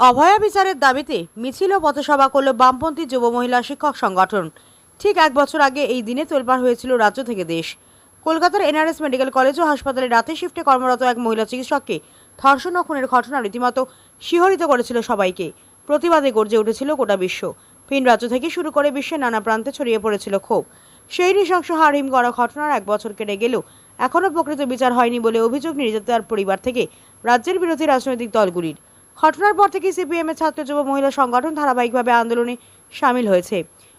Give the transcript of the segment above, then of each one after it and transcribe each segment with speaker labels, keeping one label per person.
Speaker 1: অভয়া বিচারের দাবিতে মিছিল ও পথসভা করল বামপন্থী যুব মহিলা শিক্ষক সংগঠন। ঠিক এক বছর আগে এই দিনে তোলপাড় হয়েছিল রাজ্য থেকে দেশ। কলকাতার এনআরএস মেডিকেল কলেজ ও হাসপাতালে রাতে শিফটে কর্মরত এক মহিলা চিকিৎসককে ধর্ষণ খুনের ঘটনা রীতিমতো শিহরিত করেছিল সবাইকে। প্রতিবাদে গর্জে উঠেছিল গোটা বিশ্ব। ভিন রাজ্য থেকে শুরু করে বিশ্বের নানা প্রান্তে ছড়িয়ে পড়েছিল ক্ষোভ। সেই নৃশংস হারহিম করা ঘটনার এক বছর কেটে গেলেও এখনও প্রকৃত বিচার হয়নি বলে অভিযোগ নির্যাতিতার পরিবার থেকে রাজ্যের বিরোধী রাজনৈতিক দলগুলির। ঘটনার পর থেকে সিপিএম এর ছাত্র যুব মহিলা সংগঠন ধারাবাহিকভাবে আন্দোলনে সামিল হয়েছে।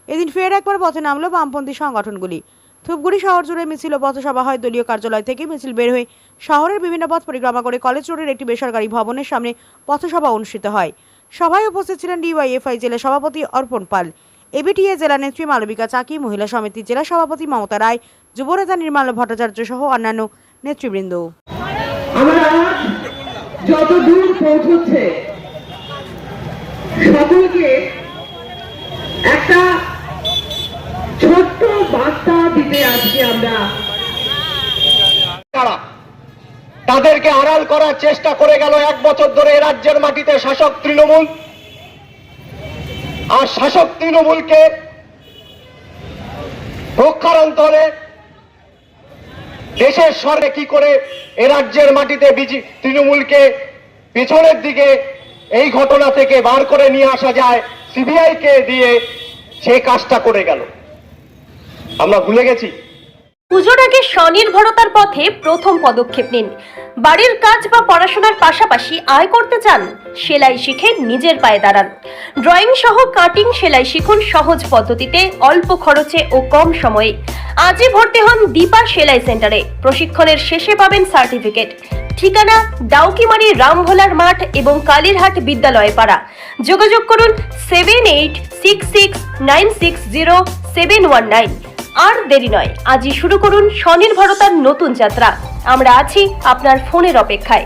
Speaker 1: এদিন ফের একবার পথে নামলো বামপন্থী সংগঠনগুলি। ধূপগুড়ি শহর জুড়ে মিছিল ও পথসভা হয় দলীয় কার্যালয় থেকে। মিছিল বের হয়ে শহরের বিভিন্ন পথ পরিক্রমা করে কলেজ রোডের একটি বেসরকারি ভবনের সামনে পথসভা অনুষ্ঠিত হয়। সভায় উপস্থিত ছিলেন ডিওয়াইএফআই জেলা সভাপতি অর্পণ পাল। এবিটিএ জেলা নেত্রী মালবিকা চাকি, মহিলা সমিতি জেলা সভাপতি মমতা রায়, যুবনেতা নির্মল ভট্টাচার্য সহ অন্যান্য নেতৃবৃন্দ।
Speaker 2: আমার আওয়াজ যত দূর পৌঁছচ্ছে, সকলকে একটা ছোট্ট বার্তা দিতে আজকে আমরা
Speaker 3: তাদেরকে আড়াল করার চেষ্টা করে গেল এক বছর ধরে রাজ্যের মাটিতে শাসক তৃণমূল। আর শাসক তৃণমূলকে রক্ষারন্তরে দেশের স্বরে কি করে এ রাজ্যের মাটিতে তৃণমূলকে পেছনের দিকে এই ঘটনা থেকে বার করে নিয়ে আসা যায় সিবিআই কে দিয়ে সে কাজটা করে গেল। আমরা ভুলে গেছি।
Speaker 4: পুজোর আগে স্বনির্ভরতার পথে প্রথম পদক্ষেপ নিন। বাড়ির কাজ বা পড়াশোনার পাশাপাশি আয় করতে চান, সেলাই শিখে নিজের পায়ে দাঁড়ান। ড্রয়িং সহ কাটিং সেলাই শিখুন সহজ পদ্ধতিতে, অল্প খরচে ও কম সময়ে। আজই ভর্তি হন দীপা সেলাই সেন্টারে। প্রশিক্ষণের শেষে পাবেন সার্টিফিকেট। ঠিকানা ডাউকিমারি রামভোলার মাঠ এবং কালীরহাট বিদ্যালয়ে পাড়া। যোগাযোগ করুন seven eight six six nine six zero seven one nine আর দেরি নয়, আজই শুরু করুন স্বনির্ভরতার নতুন যাত্রা। আমরা আছি আপনার ফোনের অপেক্ষায়।